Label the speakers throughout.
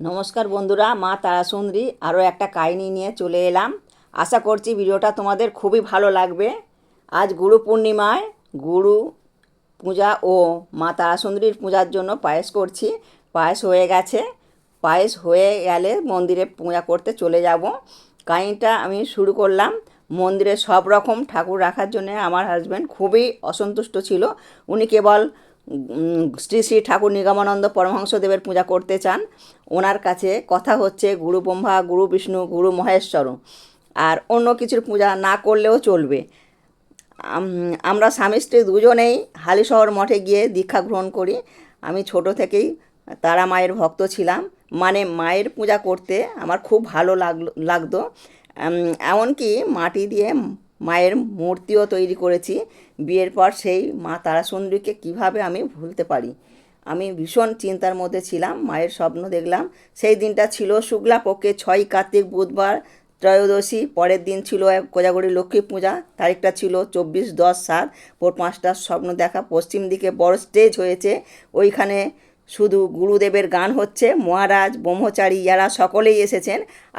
Speaker 1: নমস্কার বন্ধুরা, মা তারাসুন্দরী আরও একটা কাহিনি নিয়ে চলে এলাম। আশা করছি ভিডিওটা তোমাদের খুবই ভালো লাগবে। আজ গুরু পূর্ণিমায় গুরু পূজা ও মা তারাসুন্দরীর পূজার জন্য পায়েস করছি। পায়েস হয়ে গেছে। পায়েস হয়ে গেলে মন্দিরে পূজা করতে চলে যাব। কাহিনিটা আমি শুরু করলাম। মন্দিরে সব রকম ঠাকুর রাখার জন্য আমার হাজব্যান্ড খুবই অসন্তুষ্ট ছিল। উনি কেবল শ্রী শ্রী ঠাকুর নিগমানন্দ পরমহংসদেবের পূজা করতে চান, ওনার কাছে কথা হচ্ছে গুরু ব্রহ্মা, গুরু বিষ্ণু, গুরু মহেশ্বর আর অন্য কিছুর পূজা না করলেও চলবে। আমরা স্বামী স্ত্রী দুজনেই হালিশহর মঠে গিয়ে দীক্ষা গ্রহণ করি। আমি ছোট থেকেই তারা মায়ের ভক্ত ছিলাম। মানে মায়ের পূজা করতে আমার খুব ভালো লাগল, লাগতো। এমনকি মাটি দিয়ে মায়ের মূর্তিও তৈরি করেছি। বিয়ের পর সেই মা তারাসুন্দরীকে কীভাবে আমি ভুলতে পারি? আমি ভীষণ চিন্তার মধ্যে ছিলাম, মায়ের স্বপ্ন দেখলাম। সেই দিনটা ছিল শুক্লা পক্ষে ছয়, কার্তিক, বুধবার, ত্রয়োদশী, পরের দিন ছিল এক কোজাগরি লক্ষ্মী পূজা, তারিখটা ছিল চব্বিশ দশ সাত, ভোর পাঁচটার স্বপ্ন দেখা। পশ্চিম দিকে বড় স্টেজ হয়েছে, ওইখানে শুধু গুরুদেবের গান হচ্ছে, মহারাজ, ব্রহ্মচারী ইয়ারা সকলেই এসেছেন।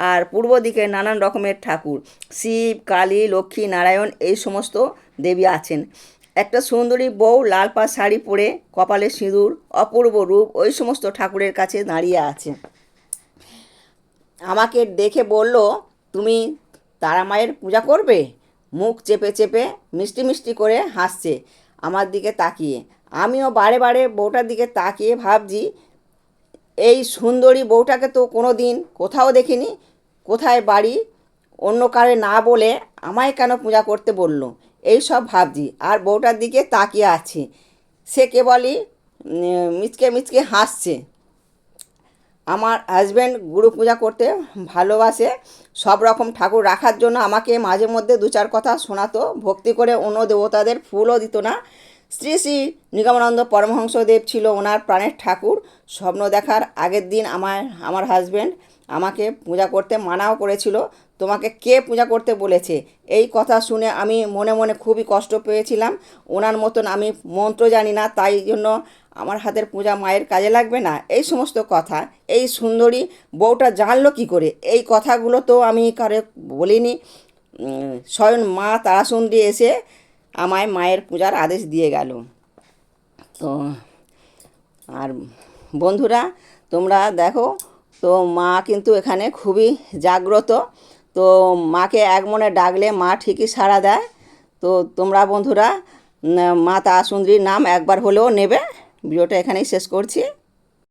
Speaker 1: আর পূর্ব দিকে নানান রকমের ঠাকুর, শিব, কালী, লক্ষ্মী, নারায়ণ, এই সমস্ত দেবী আছেন। একটা সুন্দরী বউ লাল পা শাড়ি পরে কপালে সিঁদুর, অপূর্ব রূপ, ওই সমস্ত ঠাকুরের কাছে দাঁড়িয়ে আছে। আমাকে দেখে বলল, তুমি তারা মায়ের পূজা করবে? মুখ চেপে চেপে মিষ্টি মিষ্টি করে হাসছে, আমার দিকে তাকিয়ে। আমিও বারে বারে বউটার দিকে তাকিয়ে ভাবছি, এই সুন্দরী বউটাকে তো কোনো দিন কোথাও দেখিনি, কোথায় বাড়ি, অন্য কারে না বলে আমায় কেন পূজা করতে বলল? এই সব ভাবছি, আর বউটার দিকে তাকিয়ে আছে। সে কেবলই মিচকে মিচকে হাসছে। আমার হাজব্যান্ড গুরু পূজা করতে ভালোবাসে, সব রকম ঠাকুর রাখার জন্য আমাকে মাঝে মধ্যে দু চার কথা শোনাতো, ভক্তি করে অন্য দেবতাদের ফুলও দিত না। শ্রী শ্রী নিগমানন্দ পরমহংসদেব ছিল ওনার প্রাণের ঠাকুর। স্বপ্ন দেখার আগের দিন আমার আমার হাজব্যান্ড আমাকে পূজা করতে মানাও করেছিল। তোমাকে কে পূজা করতে বলেছে? এই কথা শুনে আমি মনে মনে খুবই কষ্ট পেয়েছিলাম। ওনার মতন আমি মন্ত্র জানি না, তাই জন্য আমার হাতের পূজা মায়ের কাজে লাগবে না। এই সমস্ত কথা, এই সুন্দরী বউটা জানলো কি করে? এই কথাগুলো তো আমি কারে বলিনি। স্বয়ং মা তারাসুন্দরী এসে আমায় মায়ের পূজার আদেশ দিয়ে গেল। তো আর বন্ধুরা তোমরা দেখো তো মা কিন্তু এখানে খুবই জাগ্রত। তো মাকে এক মনে ডাকলে মা ঠিকই সাড়া দেয়। তো তোমরা বন্ধুরা উম, মা তারাসুন্দরীর নাম একবার হলেও নেবে। ভিডিওটা এখানেই শেষ করছি।